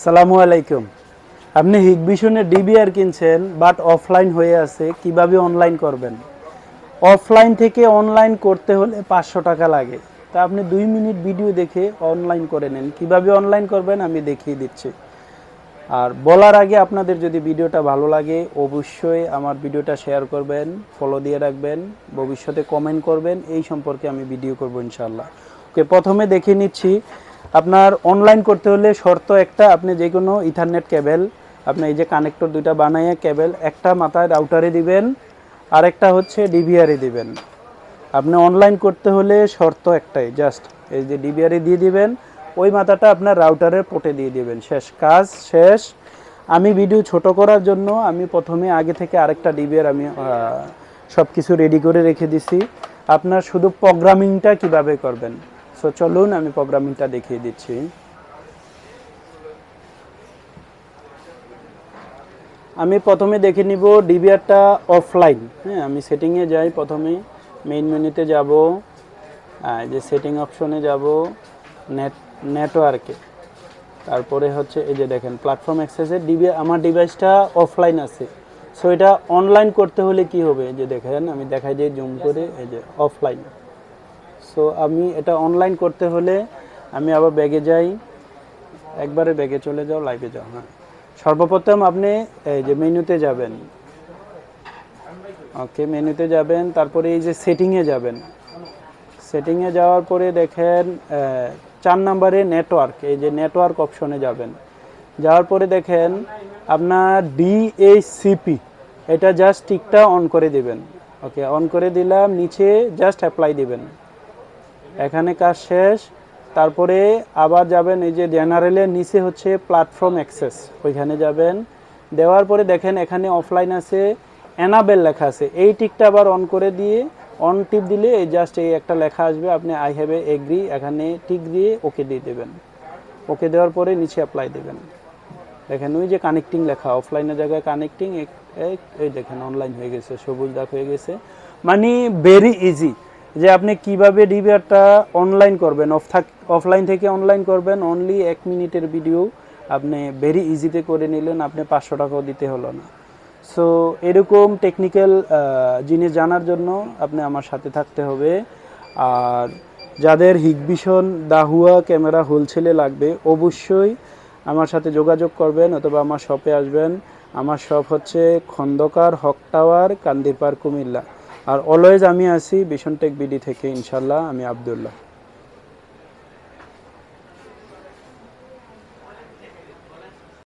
সালামু আলাইকুম। আপনি হিগবিশনে ডিবিআর কিনছেন, বাট অফলাইন হয়ে আছে, কীভাবে অনলাইন করবেন? অফলাইন থেকে অনলাইন করতে হলে পাঁচশো টাকা লাগে। তা আপনি দুই মিনিট ভিডিও দেখে অনলাইন করে নেন। কীভাবে অনলাইন করবেন আমি দেখিয়ে দিচ্ছি। আর বলার আগে আপনাদের যদি ভিডিওটা ভালো লাগে, অবশ্যই আমার ভিডিওটা শেয়ার করবেন ফলো দিয়ে রাখবেন, ভবিষ্যতে কমেন্ট করবেন, এই সম্পর্কে আমি ভিডিও করব ইনশাল্লাহ ওকে, প্রথমে দেখে নিচ্ছি আপনার অনলাইন করতে হলে শর্ত একটা, আপনি যে কোনো ইথারনেট কেবল আপনি এই যে কানেক্টর দুইটা বানাইয়া কেবল একটা মাথায় রাউটারে দিবেন আর একটা হচ্ছে ডিভিআরে দিবেন। আপনি অনলাইন করতে হলে শর্ত একটাই জাস্ট এই যে ডিবিআরে দিয়ে দিবেন, ওই মাথাটা আপনার রাউটারের পোর্টে দিয়ে দিবেন। শেষ কাজ, শেষ। আমি ভিডিও ছোট করার জন্য আমি প্রথমে আগে থেকে আরেকটা ডিবিআর আমি সব কিছু রেডি করে রেখে দিছি। আপনার শুধু প্রোগ্রামিংটা কীভাবে করবেন? সো চলুন, আমি প্রোগ্রামিংটা দেখিয়ে দিচ্ছি। আমি প্রথমে দেখে নিব ডিবিআরটা অফলাইন হ্যাঁ আমি সেটিংয়ে যাই প্রথমে। মেইন মেনুতে যাব। যে সেটিং অপশনে যাব। নেট নেটওয়ার্কে তারপরে হচ্ছে এই যে দেখেন প্ল্যাটফর্ম অ্যাক্সেসে ডিবি, আমার ডিভাইসটা অফলাইন আছে। সো এটা অনলাইন করতে হলে কি হবে? যে দেখেন, আমি দেখাই যে জুম করে, এই যে অফলাইন সো আমি এটা অনলাইন করতে হলে আমি আবার ব্যাগে যাই। একবারে ব্যাগে চলে যাও লাইভে যাও হ্যাঁ। সর্বপ্রথম আপনি এই যে মেনুতে যাবেন। ওকে মেনুতে যাবেন, তারপরে এই যে সেটিংয়ে যাবেন। সেটিংয়ে যাওয়ার পরে দেখেন চার নম্বরে নেটওয়ার্ক এই যে নেটওয়ার্ক অপশনে যাবেন। যাওয়ার পরে দেখেন, আপনার ডিএসিপি এটা জাস্ট টিকটা অন করে দিবেন। ওকে অন করে দিলাম, নিচে জাস্ট অ্যাপ্লাই দিবেন। এখানে কাজ শেষ। তারপরে আবার যাবেন এই যে জেনারেলের নিচে হচ্ছে প্ল্যাটফর্ম অ্যাক্সেস ওইখানে যাবেন। দেওয়ার পরে দেখেন এখানে অফলাইন আছে। অ্যানাবেল লেখা আছে। এই টিকটা আবার অন করে দিয়ে অন টিপ দিলে এই জাস্ট এই একটা লেখা আসবে। আপনি আই হ্যাভ এ এগ্রি এখানে টিক দিয়ে ওকে দিয়ে দেবেন। ওকে দেওয়ার পরে নিচে অ্যাপ্লাই দেবেন। দেখেন ওই যে কানেক্টিং লেখা। অফলাইনের জায়গায় কানেক্টিং এই দেখেন অনলাইন হয়ে গেছে, সবুজ দাগ হয়ে গেছে। মানে ভেরি ইজি যে আপনি কীভাবে ডিবিআরটা অনলাইন করবেন অফ থাক অফলাইন থেকে অনলাইন করবেন অনলি এক মিনিটের ভিডিও আপনি ভেরি ইজিতে করে নিলেন, আপনি পাঁচশো টাকাও দিতে হলো না। সো এরকম টেকনিক্যাল জিনিস জানার জন্য আপনি আমার সাথে থাকতে হবে। আর যাদের হিগবিশন দাহুয়া ক্যামেরা হোলসেলে লাগবে, অবশ্যই আমার সাথে যোগাযোগ করবেন অথবা আমার শপে আসবেন। আমার শপ হচ্ছে খন্দকার হক টাওয়ার কান্দিরপাড় কুমিল্লা। আর অলওয়েজ আমি আছি বিশন টেক বিডি থেকে ইনশাল্লাহ আমি আবদুল্লাহ।